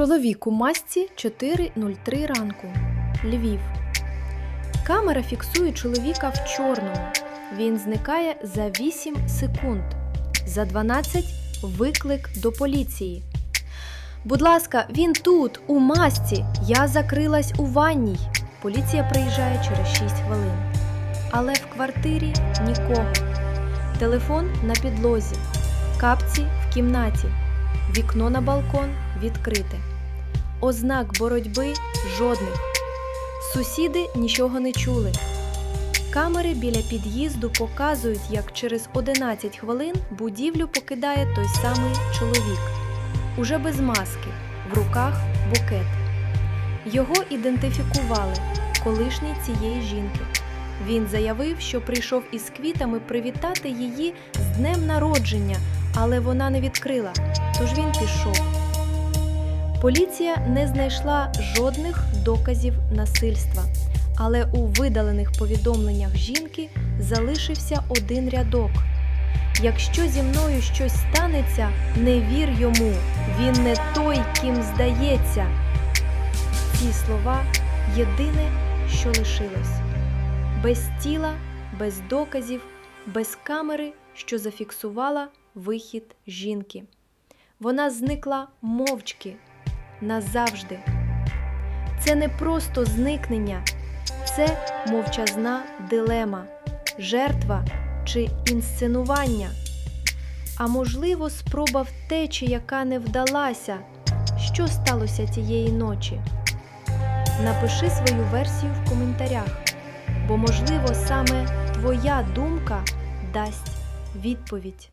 Чоловік у масці 4.03 ранку. Львів. Камера фіксує чоловіка в чорному. Він зникає за 8 секунд. За 12 виклик до поліції. Будь ласка, він тут, у масці. Я закрилась у ванній. Поліція приїжджає через 6 хвилин. Але в квартирі нікого. Телефон на підлозі, капці в кімнаті, вікно на балкон відкрите. Ознак боротьби жодних. Сусіди нічого не чули. Камери біля під'їзду показують, як через 11 хвилин будівлю покидає той самий чоловік, уже без маски, в руках букет. Його ідентифікували колишній цієї жінки. Він заявив, що прийшов із квітами привітати її з днем народження, але вона не відкрила, тож він пішов. Поліція не знайшла жодних доказів насильства, але у видалених повідомленнях жінки залишився один рядок. Якщо зі мною щось станеться, не вір йому, він не той, ким здається. Ці слова єдине, що лишилось без тіла, без доказів, без камери, що зафіксувала вихід жінки. Вона зникла мовчки назавжди. Це не просто зникнення, це мовчазна дилема, жертва чи інсценування. А можливо, спроба втечі, яка не вдалася. Що сталося тієї ночі? Напиши свою версію в коментарях, бо, можливо, саме твоя думка дасть відповідь.